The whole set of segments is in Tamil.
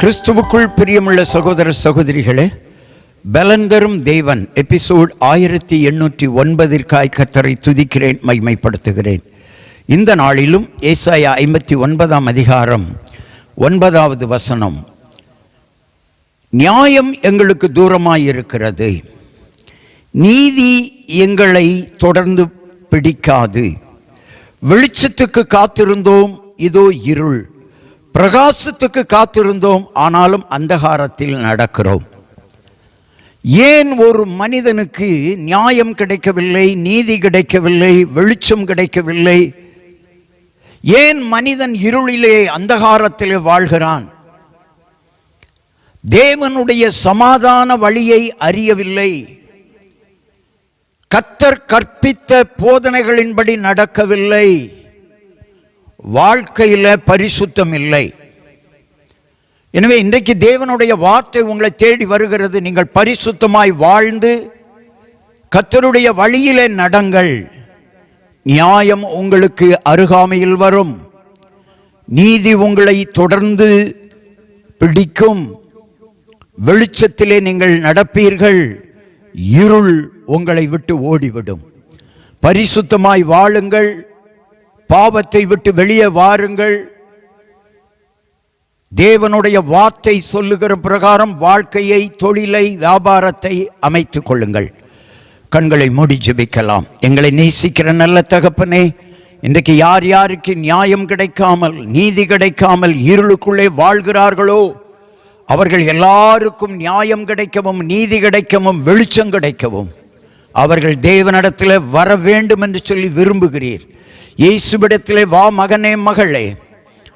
கிறிஸ்துவுக்குள் பிரியமுள்ள சகோதர சகோதரிகளே பலந்தரும் தேவன் எபிசோட் ஆயிரத்தி எண்ணூற்றி ஒன்பதிற்காய் கத்தரை துதிக்கிறேன் மைமைப்படுத்துகிறேன் இந்த நாளிலும் ஏசாயா ஐம்பத்தி ஒன்பதாம் அதிகாரம் ஒன்பதாவது வசனம். நியாயம் எங்களுக்கு தூரமாயிருக்கிறது. நீதி எங்களை தொடர்ந்து பிடிக்காது. வெளிச்சத்துக்கு காத்திருந்தோம் இதோ இருள். பிரகாசத்துக்கு காத்திருந்தோம் ஆனாலும் அந்தகாரத்தில் நடக்கிறோம். ஏன் ஒரு மனிதனுக்கு நியாயம் கிடைக்கவில்லை நீதி கிடைக்கவில்லை வெளிச்சம் கிடைக்கவில்லை? ஏன் மனிதன் இருளிலே அந்தகாரத்திலே வாழ்கிறான்? தேவனுடைய சமாதான வழியை அறியவில்லை. கத்தர் கற்பித்த போதனைகளின்படி நடக்கவில்லை. வாழ்க்கையில் பரிசுத்தம் இல்லை. எனவே இன்றைக்கு தேவனுடைய வார்த்தை உங்களை தேடி வருகிறது. நீங்கள் பரிசுத்தமாய் வாழ்ந்து கத்தருடைய வழியிலே நடங்கள். நியாயம் உங்களுக்கு அருகாமையில் வரும். நீதி உங்களை தொடர்ந்து பிடிக்கும். வெளிச்சத்திலே நீங்கள் நடப்பீர்கள். இருள் உங்களை விட்டு ஓடிவிடும். பரிசுத்தமாய் வாழுங்கள். பாவத்தை விட்டு வெளியே வாருங்கள். தேவனுடைய வார்த்தை சொல்லுகிற பிரகாரம் வாழ்க்கையை தொழிலை வியாபாரத்தை அமைத்துக் கொள்ளுங்கள். கண்களை மூடி ஜெபிக்கலாம். எங்களை நேசிக்கிற நல்ல தகப்பனே இன்றைக்கு யார் யாருக்கு நியாயம் கிடைக்காமல் நீதி கிடைக்காமல் இருளுக்குள்ளே வாழ்கிறார்களோ அவர்கள் எல்லாருக்கும் நியாயம் கிடைக்கவும் நீதி கிடைக்கவும் வெளிச்சம் கிடைக்கவும் அவர்கள் தேவனிடத்தில் வர வேண்டும் என்று சொல்லி விரும்புகிறீர். இயேசுவிடத்திலே வா மகனே மகளே.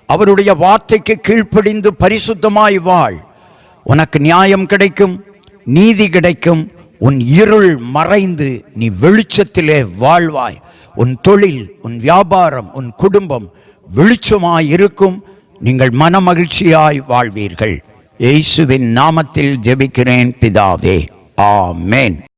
அவருடைய வார்த்தைக்கு கீழ்ப்படிந்து பரிசுத்தமாய் வாழ். உனக்கு நியாயம் கிடைக்கும் நீதி கிடைக்கும் உன் இருள் மறைந்து நீ வெளிச்சத்திலே வாழ்வாய். உன் தொழில் உன் வியாபாரம் உன் குடும்பம் வெளிச்சமாய் இருக்கும். நீங்கள் மனமகிழ்ச்சியாய் வாழ்வீர்கள். இயேசுவின் நாமத்தில் ஜெபிக்கிறேன் பிதாவே. ஆமேன்.